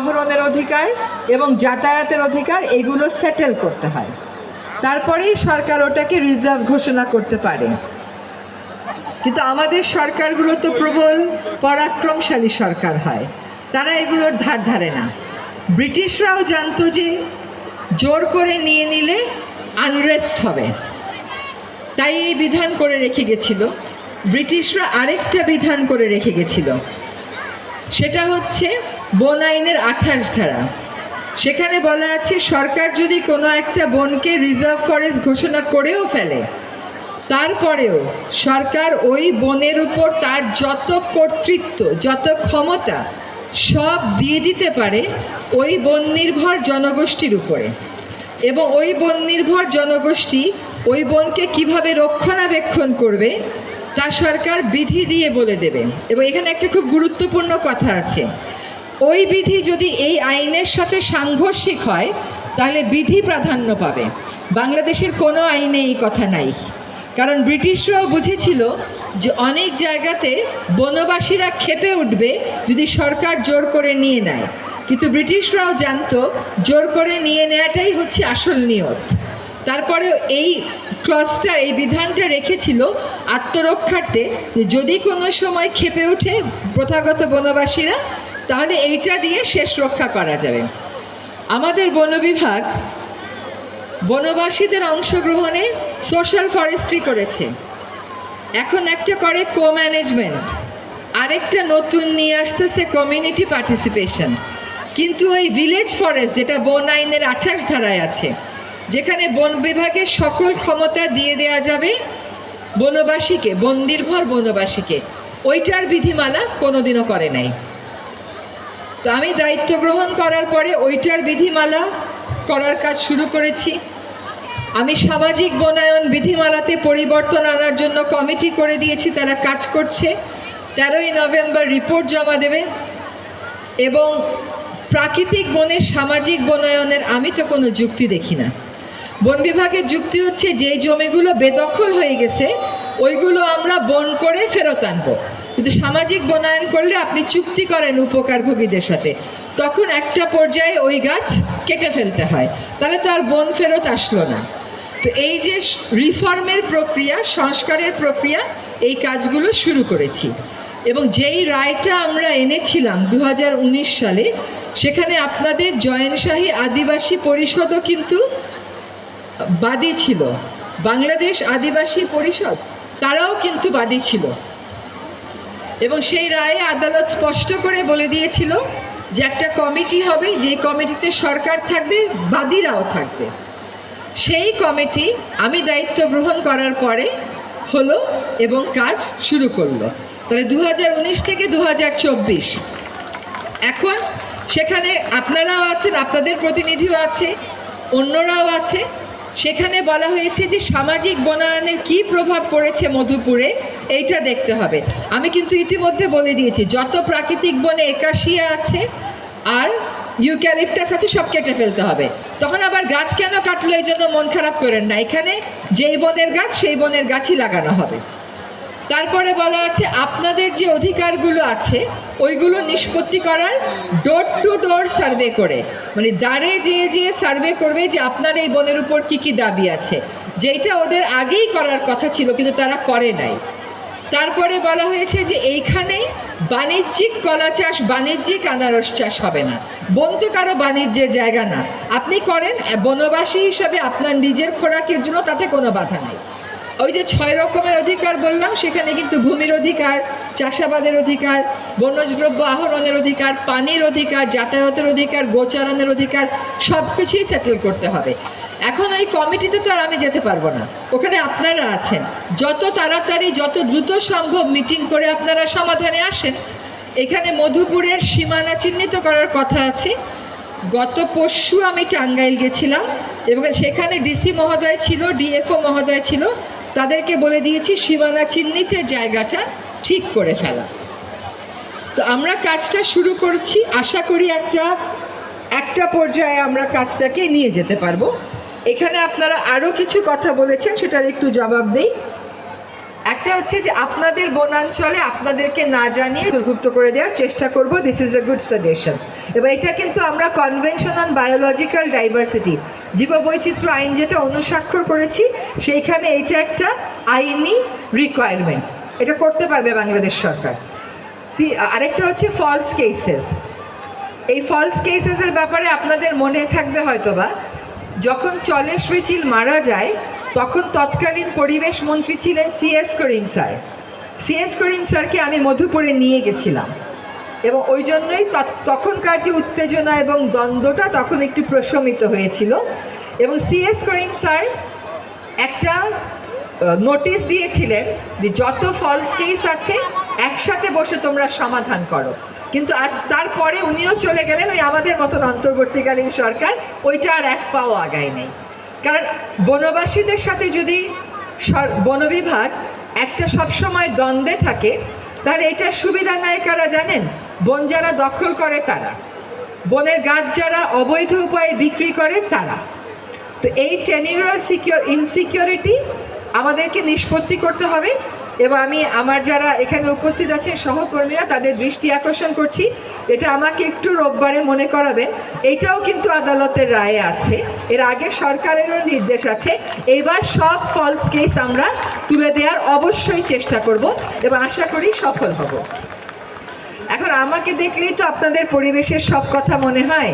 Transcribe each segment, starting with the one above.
আহরণের অধিকার এবং যাতায়াতের অধিকার, এগুলো সেটেল করতে হয়। তারপরেই সরকার ওটাকে রিজার্ভ ঘোষণা করতে পারে। কিন্তু আমাদের সরকারগুলো তো প্রবল, পরাক্রমশালী সরকার হয়। তারা এগুলোর ধার ধারে না। ব্রিটিশরাও জানতো যে জোর করে নিয়ে নিলে আনরেস্ট হবে। তাই এই বিধান করে রেখে গেছিল। ব্রিটিশরা আরেকটা বিধান করে রেখে গেছিল। সেটা হচ্ছে বন আইনের আঠাশ ধারা। সেখানে বলা আছে, সরকার যদি কোনো একটা বনকে রিজার্ভ ফরেস্ট ঘোষণা করেও ফেলে, তারপরেও সরকার ওই বনের উপর তার যত কর্তৃত্ব, যত ক্ষমতা, সব দিয়ে দিতে পারে ওই বন নির্ভর জনগোষ্ঠীর উপরে। এবং ওই বন নির্ভর জনগোষ্ঠী ওই বনকে কীভাবে রক্ষণাবেক্ষণ করবে, তা সরকার বিধি দিয়ে বলে দেবে। এবং এখানে একটা খুব গুরুত্বপূর্ণ কথা আছে। ওই বিধি যদি এই আইনের সাথে সাংঘর্ষিক হয়, তাহলে বিধি প্রাধান্য পাবে। বাংলাদেশের কোনো আইনে এই কথা নাই। কারণ ব্রিটিশরাও বুঝেছিল যে অনেক জায়গাতে বনবাসীরা খেপে উঠবে যদি সরকার জোর করে নিয়ে নেয়। কিন্তু ব্রিটিশরাও জানতো জোর করে নিয়ে নেওয়াটাই হচ্ছে আসল নিয়ত। তারপরে এই ক্লসটা এই বিধানটা রেখেছিল আত্মরক্ষার্থে যদি কোনো সময় খেপে ওঠে প্রথাগত বনবাসীরা তাহলে এইটা দিয়ে শেষ রক্ষা করা যাবে। আমাদের বন বিভাগ বনবাসীদের অংশগ্রহণে সোশ্যাল ফরেস্ট্রি করেছে। এখন একটা করে কো ম্যানেজমেন্ট আরেকটা নতুন নিয়ে আসতেছে কমিউনিটি পার্টিসিপেশন। কিন্তু ওই ভিলেজ ফরেস্ট যেটা বন আইনের আঠাশ ধারায় আছে, যেখানে বন বিভাগের সকল ক্ষমতা দিয়ে দেওয়া যাবে বনবাসীকে, বন নির্ভর বনবাসীকে, ওইটার বিধিমালা কোনোদিনও করে নাই। তো আমি দায়িত্ব গ্রহণ করার পরে ওইটার বিধিমালা করার কাজ শুরু করেছি। আমি সামাজিক বনায়ন বিধিমালাতে পরিবর্তন আনার জন্য কমিটি করে দিয়েছি, তারা কাজ করছে। তেরোই নভেম্বর রিপোর্ট জমা দেবে এবং প্রাকৃতিক বনের সামাজিক বনায়নের আমি তো কোনো যুক্তি দেখি না। বন বিভাগের যুক্তি হচ্ছে যে জমিগুলো বেদখল হয়ে গেছে, ওইগুলো আমরা বন করে ফেরত আনব। কিন্তু সামাজিক বনায়ন করলে আপনি চুক্তি করেন উপকারভোগীদের সাথে। তখন একটা পর্যায়ে ওই গাছ কেটে ফেলতে হয়। তাহলে তো আর বন ফেরত আসলো না। তো এই যে রিফর্মের প্রক্রিয়া, সংস্কারের প্রক্রিয়া, এই কাজগুলো শুরু করেছি। এবং যেই রায়টা আমরা এনেছিলাম দু হাজার উনিশ সালে, সেখানে আপনাদের জয়েনশাহী আদিবাসী পরিষদও কিন্তু বাদী ছিল। বাংলাদেশ আদিবাসী পরিষদ, তারাও কিন্তু বাদী ছিল। এবং সেই রায়ে আদালত স্পষ্ট করে বলে দিয়েছিল যে একটা কমিটি হবে, যে কমিটিতে সরকার থাকবে, বাদীরাও থাকবে। সেই কমিটি আমি দায়িত্ব গ্রহণ করার পরে হলো এবং কাজ শুরু করল। তাহলে দু হাজার উনিশ থেকে দু হাজার চব্বিশ। এখন সেখানে আপনারাও আছেন, আপনাদের প্রতিনিধিও আছে, অন্যরাও আছে। সেখানে বলা হয়েছে যে সামাজিক বনায়নের কি প্রভাব পড়েছে মধুপুরে? এইটা দেখতে হবে। আমি কিন্তু ইতিমধ্যে বলে দিয়েছি, যত প্রাকৃতিক বনে একাশিয়া আছে আর ইউক্যালিপটাস আছে, সব কেটে ফেলতে হবে। তখন আবার গাছ কেন কাটলো, এই জন্য মন খারাপ করেন না। এখানে যেই বনের গাছ, সেই বনের গাছই লাগানো হবে। তারপরে বলা আছে, আপনাদের যে অধিকারগুলো আছে, ওইগুলো নিষ্পত্তি করার ডোর টু ডোর সার্ভে করে। মানে দাঁড়ে যেয়ে যেয়ে সার্ভে করবে যে আপনার এই বনের উপর কি কি দাবি আছে। যেটা ওদের আগেই করার কথা ছিল, কিন্তু তারা করে নাই। তারপরে বলা হয়েছে যে এইখানে বাণিজ্যিক কলা চাষ, বাণিজ্যিক আনারস চাষ হবে না। বন তো কারও বাণিজ্যের জায়গা না। আপনি করেন বনবাসী হিসাবে আপনার নিজের খোরাকের জন্য তাতে কোনো বাধা নেই। ওই যে ছয় রকমের অধিকার বললাম, সেখানে কিন্তু ভূমির অধিকার, চাষাবাদের অধিকার বনজদ্রব্য আহরণের অধিকার, পানির অধিকার, যাতায়াতের অধিকার, গোচারণের অধিকার সব কিছুই সেটেল করতে হবে। এখন ওই কমিটিতে তো আর আমি যেতে পারব না। ওখানে আপনারা আছেন। যত তাড়াতাড়ি, যত দ্রুত সম্ভব মিটিং করে আপনারা সমাধানে আসেন। এখানে মধুপুরের সীমানা চিহ্নিত করার কথা আছে। গত পরশু আমি টাঙ্গাইল গেছিলাম এবং সেখানে ডিসি মহোদয় ছিল, ডিএফও মহোদয় ছিল। তাদেরকে বলে দিয়েছি, সীমানা চিহ্নিতের জায়গাটা ঠিক করে ফেলা। তো আমরা কাজটা শুরু করছি। আশা করি একটা একটা পর্যায়ে আমরা কাজটাকে নিয়ে যেতে পারব। এখানে আপনারা আরও কিছু কথা বলেছেন, সেটার একটু জবাব দেই। একটা হচ্ছে যে আপনাদের বনাঞ্চলে আপনাদেরকে না জানিয়ে অন্তর্ভুক্ত করে দেওয়ার চেষ্টা করব this is a good suggestion এবার এটা কিন্তু আমরা কনভেনশন অন বায়োলজিক্যাল ডাইভার্সিটি জীববৈচিত্র্য আইন যেটা অনুস্বাক্ষর করেছি, সেইখানে এটা একটা আইনি রিকোয়ারমেন্ট এটা করতে পারবে বাংলাদেশ সরকার। আরেকটা হচ্ছে ফলস কেসেস এই ফলস কেসেসের ব্যাপারে আপনাদের মনে থাকবে হয়তোবা যখন চলেশ্রী চিল মারা যায়, তখন তৎকালীন পরিবেশ মন্ত্রী ছিলেন CS Karim sir. CS Karim স্যারকে আমি মধুপুরে নিয়ে গেছিলাম এবং ওই জন্যই তখনকার যে উত্তেজনা এবং দ্বন্দ্বটা তখন একটু প্রশমিত হয়েছিল এবং সিএস করিম স্যার একটা নোটিশ দিয়েছিলেন যে যত ফলস কেস আছে, একসাথে বসে তোমরা সমাধান করো। কিন্তু আজ তারপরে উনিও চলে গেলেন ওই আমাদের মতন অন্তর্বর্তীকালীন সরকার, ওইটা আর এক পাও আগায় নেই। কারণ বনবাসীদের সাথে যদি সর- বন বিভাগ একটা সবসময় দ্বন্দ্বে থাকে, তাহলে এটার সুবিধা নেয় কারা জানেন? বন যারা দখল করে তারা। বনের গাছ যারা অবৈধ উপায়ে বিক্রি করে তারা। তো এই টেনিউরাল সিকিউর ইনসিকিউরিটি আমাদেরকে নিষ্পত্তি করতে হবে। এবং আমি আমার যারা এখানে উপস্থিত আছেন, সহকর্মীরা তাদের দৃষ্টি আকর্ষণ করছি। এটা আমাকে একটু রোববারে মনে করাবেন, এটাও কিন্তু আদালতের রায়ে আছে। এর আগে সরকারেরও নির্দেশ আছে। এবার সব ফলস কেস আমরা তুলে দেওয়ার অবশ্যই চেষ্টা করব এবং আশা করি সফল হব। এখন আমাকে দেখলেই তো আপনাদের পরিবেশের সব কথা মনে হয়।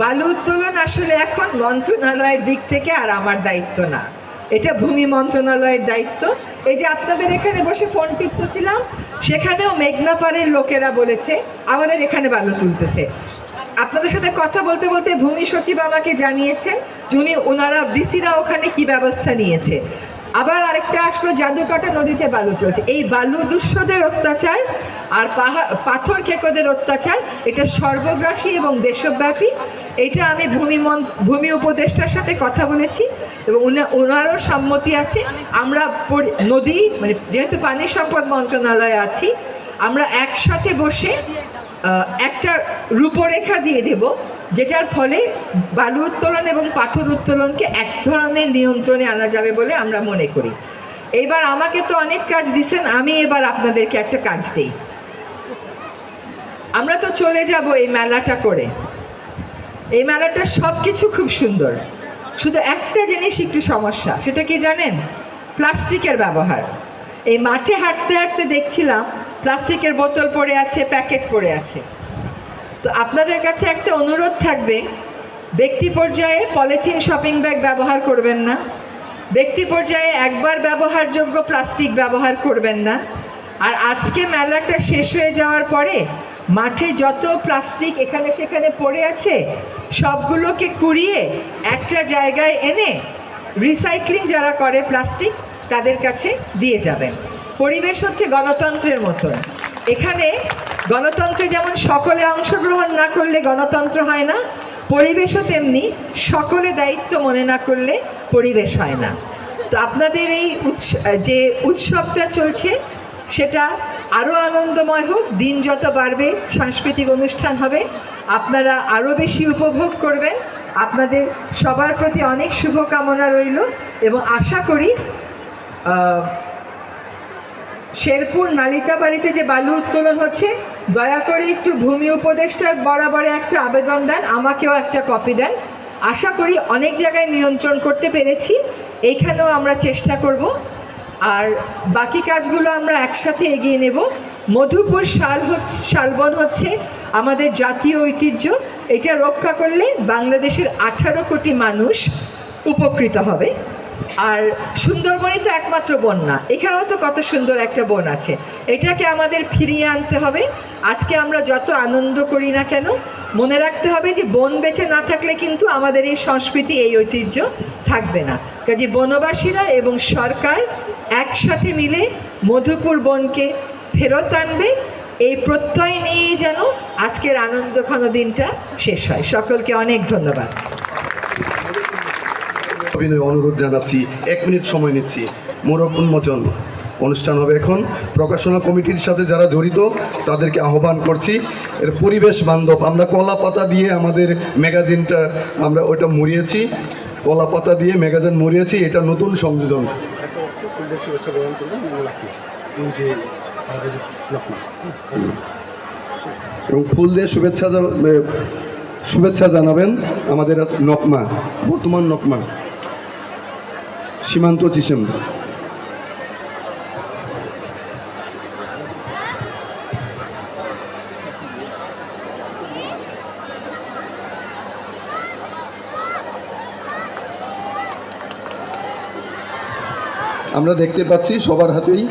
বালু উত্তোলন আসলে এখন মন্ত্রণালয়ের দিক থেকে আর আমার দায়িত্ব না। এটা ভূমি মন্ত্রণালয়ের দায়িত্ব। এই যে আপনাদের এখানে বসে ফোন টিপতেছিলাম, সেখানেও মেঘনা পাড়ের লোকেরা বলেছে, আমাদের এখানে বালু তুলতেছে। আপনাদের সাথে কথা বলতে বলতে ভূমি সচিব আমাকে জানিয়েছেন যে উনি ওনারা ডিসিরা ওখানে কি ব্যবস্থা নিয়েছে। আবার আরেকটা আসলো জাদুকাটা নদীতে বালু চলছে। এই বালু দুঃস্বদের অত্যাচার আর পাহাড়, পাথর খেকোদের অত্যাচার, এটা সর্বগ্রাসী এবং দেশব্যাপী। এটা আমি ভূমি ভূমি উপদেষ্টার সাথে কথা বলেছি এবং ওনারও সম্মতি আছে। আমরা নদী মানে যেহেতু পানি সম্পদ মন্ত্রণালয়ে আছি, আমরা একসাথে বসে একটা রূপরেখা দিয়ে দেব। যেটার ফলে বালু উত্তোলন এবং পাথর উত্তোলনকে এক ধরনের নিয়ন্ত্রণে আনা যাবে বলে আমরা মনে করি। এবার আমাকে তো অনেক কাজ দিছেন, আমি এবার আপনাদেরকে একটা কাজ দিই। আমরা তো চলে যাব এই মেলাটা করে। এই মেলাটা সব কিছু খুব সুন্দর। শুধু একটা জিনিস একটু সমস্যা, সেটা কি জানেন? প্লাস্টিকের ব্যবহার। এই মাঠে হাঁটতে হাঁটতে দেখছিলাম, প্লাস্টিকের বোতল পড়ে আছে, প্যাকেট পড়ে আছে। তো আপনাদের কাছে একটা অনুরোধ থাকবে, ব্যক্তি পর্যায়ে পলিথিন শপিং ব্যাগ ব্যবহার করবেন না, ব্যক্তি পর্যায়ে একবার ব্যবহারযোগ্য প্লাস্টিক ব্যবহার করবেন না, আর আজকে মেলাটা শেষ হয়ে যাওয়ার পরে মাঠে যত প্লাস্টিক এখানে সেখানে পড়ে আছে, সবগুলোকে কুড়িয়ে একটা জায়গায় এনে রিসাইক্লিং যারা করে প্লাস্টিক, তাদের কাছে দিয়ে যাবেন। পরিবেশ হচ্ছে গণতন্ত্রের মতন। এখানে গণতন্ত্রে যেমন সকলে অংশগ্রহণ না করলে গণতন্ত্র হয় না, পরিবেশও তেমনি সকলে দায়িত্ব মনে না করলে পরিবেশ হয় না। তো আপনাদের এই উৎস, যে উৎসবটা চলছে, সেটা আরও আনন্দময় হোক, দিন যত বাড়বে, সাংস্কৃতিক অনুষ্ঠান হবে, আপনারা আরও বেশি উপভোগ করবেন। আপনাদের সবার প্রতি অনেক শুভকামনা রইল এবং আশা করি শেরপুর নালিতাবাড়িতে যে বালু উত্তোলন হচ্ছে, দয়া করে একটু ভূমি উপদেষ্টার বরাবরে একটা আবেদন দেন, আমাকেও একটা কপি দেন। আশা করি অনেক জায়গায় নিয়ন্ত্রণ করতে পেরেছি, এইখানেও আমরা চেষ্টা করব। আর বাকি কাজগুলো আমরা একসাথে এগিয়ে নেব। মধুপুর শাল হচ্ছে শালবন হচ্ছে আমাদের জাতীয় ঐতিহ্য, এটা রক্ষা করলে বাংলাদেশের আঠারো কোটি মানুষ উপকৃত হবে। আর সুন্দরবনই তো একমাত্র বন না। এখানেও তো কত সুন্দর একটা বন আছে। এটাকে আমাদের ফিরিয়ে আনতে হবে। আজকে আমরা যত আনন্দ করি না কেন, মনে রাখতে হবে যে বন বেছে না থাকলে কিন্তু আমাদের এই সংস্কৃতি, এই ঐতিহ্য থাকবে না। কাজে বনবাসীরা এবং সরকার একসাথে মিলে মধুপুর বনকে ফেরত আনবে। এই প্রত্যয় নিয়েই যেন আজকের আনন্দঘন দিনটা শেষ হয়। সকলকে অনেক ধন্যবাদ। অভিনয় অনুরোধ জানাচ্ছি। এক মিনিট সময় নিচ্ছি। মোরক উন্মোচন। অনুষ্ঠান হবে এখন। প্রকাশনা কমিটির সাথে যারা জড়িত, তাদেরকে আহ্বান করছি। এর পরিবেশ বান্ধব, আমরা কলা পাতা দিয়ে আমাদের ম্যাগাজিনটা আমরা ওইটা মুড়িয়েছি। কলা পাতা দিয়ে ম্যাগাজিন মুড়িয়েছি, এটা নতুন সংযোজন। এবং ফুল দিয়ে শুভেচ্ছা শুভেচ্ছা জানাবেন আমাদের নকমা, বর্তমান নকমা। সীমান্ত চিসেম আমরা দেখতে পাচ্ছি সবার হাতেই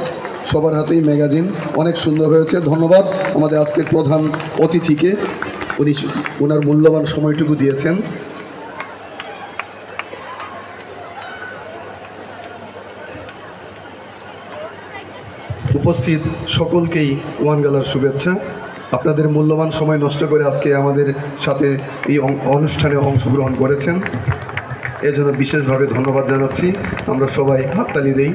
সবার হাতেই ম্যাগাজিন। অনেক সুন্দর হয়েছে। ধন্যবাদ আমাদের আজকের প্রধান অতিথিকে। উনি ওনার মূল্যবান সময়টুকু দিয়েছেন। উপস্থিত সকলকেই ওয়ান গালার শুভেচ্ছা। আপনাদের মূল্যবান সময় নষ্ট করে আজকে আমাদের সাথে এই অনুষ্ঠানে অংশগ্রহণ করেছেন। এজন্য বিশেষভাবে ধন্যবাদ জানাচ্ছি। আমরা সবাই হাততালি দেই।